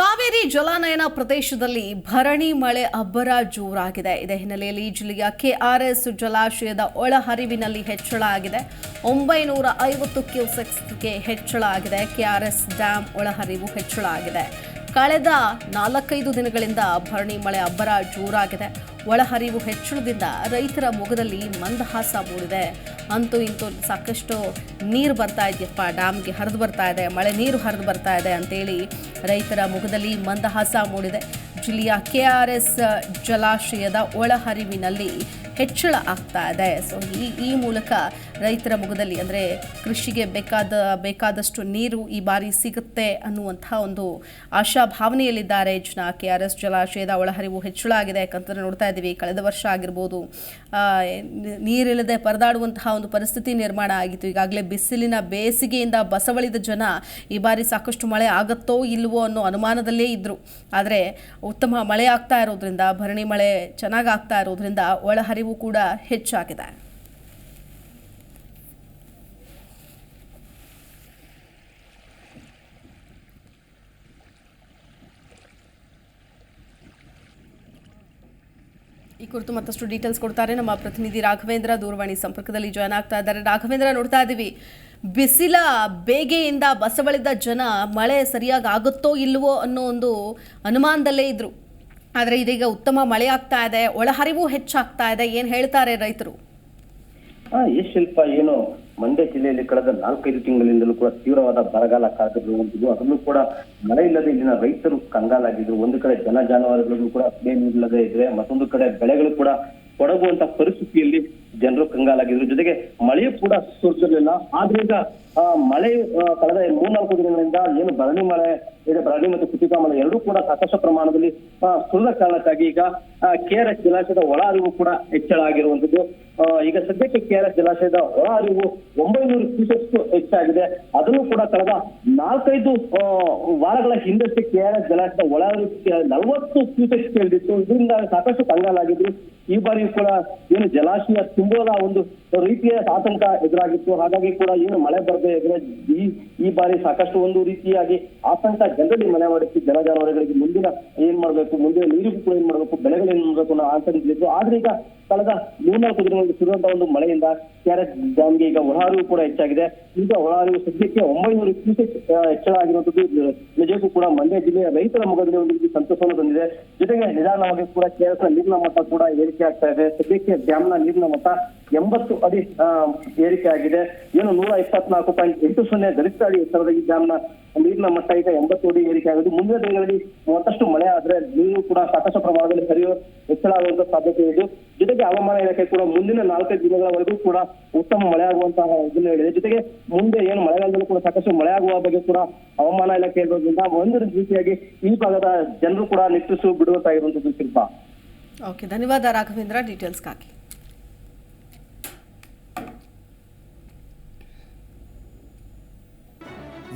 ಕಾವೇರಿ ಜಲಾನಯನ ಪ್ರದೇಶದಲ್ಲಿ ಭರಣಿ ಮಳೆ ಅಬ್ಬರ ಜೋರಾಗಿದೆ. ಇದೇ ಹಿನ್ನೆಲೆಯಲ್ಲಿ ಜಿಲ್ಲೆಯ ಕೆಆರ್ಎಸ್ ಜಲಾಶಯದ ಒಳಹರಿವಿನಲ್ಲಿ ಹೆಚ್ಚಳ ಆಗಿದೆ. ಒಂಬೈನೂರ ಐವತ್ತು ಕ್ಯೂಸೆಕ್ಸ್ಗೆ ಹೆಚ್ಚಳ ಆಗಿದೆ. ಕೆಆರ್ಎಸ್ ಡ್ಯಾಂ ಒಳಹರಿವು ಹೆಚ್ಚಳ ಆಗಿದೆ. ಕಳೆದ ನಾಲ್ಕೈದು ದಿನಗಳಿಂದ ಭರಣಿ ಮಳೆ ಅಬ್ಬರ ಜೋರಾಗಿದೆ. ಒಳಹರಿವು ಹೆಚ್ಚಳದಿಂದ ರೈತರ ಮುಖದಲ್ಲಿ ಮಂದಹಾಸ ಮೂಡಿದೆ. ಅಂತೂ ಇಂತೂ ಸಾಕಷ್ಟು ನೀರು ಬರ್ತಾ ಇದೆಯಪ್ಪ. ಡ್ಯಾಮ್ಗೆ ಹರಿದು ಬರ್ತಾ ಇದೆ. ಮಳೆ ನೀರು ಹರಿದು ಬರ್ತಾ ಇದೆ ಅಂತೇಳಿ ರೈತರ ಮುಖದಲ್ಲಿ ಮಂದಹಾಸ ಮೂಡಿದೆ. ಜಿಲ್ಲೆಯ ಕೆ ಆರ್ ಎಸ್ ಜಲಾಶಯದ ಒಳಹರಿವಿನಲ್ಲಿ ಹೆಚ್ಚಳ ಆಗ್ತಾ ಇದೆ. ಸೊ ಈ ಈ ಮೂಲಕ ರೈತರ ಮುಖದಲ್ಲಿ ಅಂದರೆ ಕೃಷಿಗೆ ಬೇಕಾದ, ಬೇಕಾದಷ್ಟು ನೀರು ಈ ಬಾರಿ ಸಿಗುತ್ತೆ ಅನ್ನುವಂಥ ಒಂದು ಆಶಾಭಾವನೆಯಲ್ಲಿದ್ದಾರೆ ಜನ ಕೆ ಆರ್ ಎಸ್ ಜಲಾಶಯದ ಒಳಹರಿವು ಹೆಚ್ಚಳ ಆಗಿದೆ. ಯಾಕಂತಂದ್ರೆ ನೋಡ್ತಾ ಇದ್ದೀವಿ, ಕಳೆದ ವರ್ಷ ಆಗಿರ್ಬೋದು ನೀರಿಲ್ಲದೆ ಪರದಾಡುವಂತಹ ಒಂದು ಪರಿಸ್ಥಿತಿ ನಿರ್ಮಾಣ ಆಗಿತ್ತು. ಈಗಾಗಲೇ ಬಿಸಿಲಿನ ಬೇಸಿಗೆಯಿಂದ ಬಸವಳಿದ ಜನ ಈ ಬಾರಿ ಸಾಕಷ್ಟು ಮಳೆ ಆಗುತ್ತೋ ಇಲ್ವೋ ಅನ್ನೋ ಅನುಮಾನದಲ್ಲೇ ಇದ್ದರು ಆದರೆ ಉತ್ತಮ ಮಳೆ ಆಗ್ತಾ ಇರೋದ್ರಿಂದ, ಭರಣಿ ಮಳೆ ಚೆನ್ನಾಗಿ ಆಗ್ತಾ ಇರೋದ್ರಿಂದ ಒಳಹರಿವು ಕೂಡ ಹೆಚ್ಚಾಗಿದೆ. ಈ ಕುರಿತು ಮತ್ತಷ್ಟು ಡೀಟೇಲ್ಸ್ ಕೊಡ್ತಾರೆ ನಮ್ಮ ಪ್ರತಿನಿಧಿ ರಾಘವೇಂದ್ರ ದೂರವಾಣಿ ಸಂಪರ್ಕದಲ್ಲಿ ಜಾಯ್ನ್ ಆಗ್ತಾ ಇದ್ದಾರೆ. ರಾಘವೇಂದ್ರ, ನೋಡ್ತಾ ಇದ್ದೀವಿ. ಬಿಸಿಲ ಬೇಗೆಯಿಂದ ಬಸವಳಿದ ಜನ ಮಳೆ ಸರಿಯಾಗಿ ಆಗುತ್ತೋ ಇಲ್ವೋ ಅನ್ನೋ ಒಂದು ಅನುಮಾನದಲ್ಲೇ ಇದ್ರು. ಆದರೆ ಇದೀಗ ಉತ್ತಮ ಮಳೆ ಆಗ್ತಾ ಇದೆ, ಒಳಹರಿವು ಹೆಚ್ಚಾಗ್ತಾ ಇದೆ, ಏನ್ ಹೇಳ್ತಾರೆ ರೈತರು? ಶಿಲ್ಪ ಏನು ಮಂಡ್ಯ ಜಿಲ್ಲೆಯಲ್ಲಿ ಕಳೆದ ನಾಲ್ಕೈದು ತಿಂಗಳಿಂದಲೂ ಕೂಡ ತೀವ್ರವಾದ ಬರಗಾಲ ಕಾದಿರುವಂತದ್ದು ಅದನ್ನು ಕೂಡ ಮಳೆ ಇಲ್ಲದೆ ಇಲ್ಲಿನ ರೈತರು ಕಂಗಾಲಾಗಿದ್ರು. ಒಂದು ಕಡೆ ಜನ ಜಾನುವಾರುಗಳಿಗೂ ಕೂಡ ನೀರಿಲ್ಲದೆ ಇದ್ರೆ ಮತ್ತೊಂದು ಕಡೆ ಬೆಳೆಗಳು ಕೂಡ ಕೊಡಗುವಂತ ಪರಿಸ್ಥಿತಿಯಲ್ಲಿ ಜನರು ಕಂಗಾಲಾಗಿದ್ರು. ಜೊತೆಗೆ ಮಳೆಯೂ ಕೂಡ ಸುರಿದಿರಲಿಲ್ಲ ಆದ್ರಿಂದ ಮಳೆ ಕಳೆದ ಮೂರ್ನಾಲ್ಕು ದಿನಗಳಿಂದ ಏನು ಭರಣಿ ಮಳೆ ಇದೆ ಭರಣಿ ಮತ್ತು ಕುತಿಕಾ ಮಳೆ ಎರಡೂ ಕೂಡ ಸಾಕಷ್ಟು ಪ್ರಮಾಣದಲ್ಲಿ ಸುರಿದ ಕಾರಣಕ್ಕಾಗಿ ಈಗ ಕೆಆರ್ಎಸ್ ಜಲಾಶಯದ ಒಳ ಹರಿವು ಕೂಡ ಹೆಚ್ಚಳ ಆಗಿರುವಂತದ್ದು ಈಗ ಸದ್ಯಕ್ಕೆ ಕೆಆರ್ಎಸ್ ಜಲಾಶಯದ ಒಳ ಹರಿವು ಒಂಬೈನೂರು ಕ್ಯೂಸೆಕ್ಸ್ ಹೆಚ್ಚಾಗಿದೆ. ಅದನ್ನು ಕೂಡ ಕಳೆದ ನಾಲ್ಕೈದು ವಾರಗಳ ಹಿಂದಷ್ಟೇ ಕೆಆರ್ಎಸ್ ಜಲಾಶಯದ ಒಳ ಹರಿವು ನಲವತ್ತು ಕ್ಯೂಸೆಕ್ಸ್ ಕೇಳಿತ್ತು ಇದರಿಂದ ಸಾಕಷ್ಟು ಕಂಗಾಲಾಗಿದ್ರು. ಈ ಬಾರಿಯೂ ಕೂಡ ಏನು ಜಲಾಶಯ ತುಂಬೋದ ಒಂದು ರೀತಿಯ ಆತಂಕ ಎದುರಾಗಿತ್ತು. ಹಾಗಾಗಿ ಕೂಡ ಏನು ಮಳೆ ಬರದೇ ಇದ್ರೆ ಈ ಈ ಬಾರಿ ಸಾಕಷ್ಟು ಒಂದು ರೀತಿಯಾಗಿ ಆತಂಕ ಜನರಲ್ಲಿ ಮನೆ ಮಾಡಿತ್ತು ಜನ ಜಾನುವಾರುಗಳಿಗೆ ಮುಂದಿನ ಏನ್ ಮಾಡ್ಬೇಕು ಮುಂದಿನ ನೀರಿಗೂ ಕೂಡ ಏನ್ ಮಾಡ್ಬೇಕು, ಬೆಳೆಗಳು ಏನ್ ಮಾಡ್ಬೇಕು ಅನ್ನೋ ಆತಂಕಿಸಿದ್ರು ಆದ್ರೆ ಈಗ ಕಳೆದ ಮೂರ್ನಾಲ್ಕು ದಿನಗಳಲ್ಲಿ ಸುರಿದಂತಹ ಒಂದು ಮಳೆಯಿಂದ ಕ್ಯಾರೆಟ್ ಡ್ಯಾಮ್ಗೆ ಈಗ ಒಳಹರಿವು ಕೂಡ ಹೆಚ್ಚಾಗಿದೆ. ಈಗ ಒಳಹರಿವು ಸದ್ಯಕ್ಕೆ ಒಂಬೈನೂರು ಕ್ಯೂಸೆಕ್ ಹೆಚ್ಚಳ ಆಗಿರುವಂತದ್ದು ನಿಜಕ್ಕೂ ಕೂಡ ಮಂಡ್ಯ ಜಿಲ್ಲೆಯ ರೈತರ ಮೊಗದಲ್ಲಿ ಒಂದು ರೀತಿ ಸಂತಸವನ್ನು ತಂದಿದೆ. ಜೊತೆಗೆ ನಿಧಾನವಾಗಿ ಕೂಡ ನ ನೀರಿನ ಮಟ್ಟ ಕೂಡ ಏರಿಕೆ ಆಗ್ತಾ ಇದೆ. ಸದ್ಯಕ್ಕೆ ಡ್ಯಾಮ್ನ ನೀರಿನ ಮಟ್ಟ ಎಂಬತ್ತು ಅಡಿ ಏರಿಕೆ ಆಗಿದೆ. ಏನು ನೂರ ಇಪ್ಪತ್ನಾಲ್ಕು ಪಾಯಿಂಟ್ ಎಂಟು ಸೊನ್ನೆ ಗರಿಷ್ಠ ಅಡಿ ಎತ್ತರದ ಈ ಡ್ಯಾಮ್ನ ನೀರಿನ ಮಟ್ಟ ಈಗ ಎಂಬತ್ತು ಅಡಿ ಏರಿಕೆ ಆಗಿದೆ. ಮುಂದಿನ ದಿನಗಳಲ್ಲಿ ಮತ್ತಷ್ಟು ಮಳೆ ಆದ್ರೆ ನೀರು ಕೂಡ ಸಾಕಷ್ಟು ಪ್ರಮಾಣದಲ್ಲಿ ಹರಿಯುವ ಹೆಚ್ಚಳ ಆಗುವಂತ ಸಾಧ್ಯತೆ ಇದೆ. ಜೊತೆಗೆ ಹವಾಮಾನ ಇಲಾಖೆ ಕೂಡ ಮುಂದಿನ ನಾಲ್ಕೈದು ದಿನಗಳವರೆಗೂ ಕೂಡ ಉತ್ತಮ ಮಳೆ ಆಗುವಂತಹ ಇದನ್ನ ಹೇಳಿದೆ. ಜೊತೆಗೆ ಮುಂದೆ ಏನು ಮಳೆಗಾಲದಲ್ಲೂ ಕೂಡ ಸಾಕಷ್ಟು ಮಳೆ ಆಗುವ ಬಗ್ಗೆ ಕೂಡ ಹವಾಮಾನ ಇಲಾಖೆ ಇರೋದ್ರಿಂದ ಒಂದು ರೀತಿಯಾಗಿ ಈ ಭಾಗದ ಜನರು ಕೂಡ ನಿಟ್ಟುಸು ಬಿಡುವಂತಾಗಿರುವಂತದ್ದು ಶಿಲ್ಪ. ಓಕೆ ಧನ್ಯವಾದ ರಾಘವೇಂದ್ರ. ಡೀಟೇಲ್ಸ್ಗಾಗಿ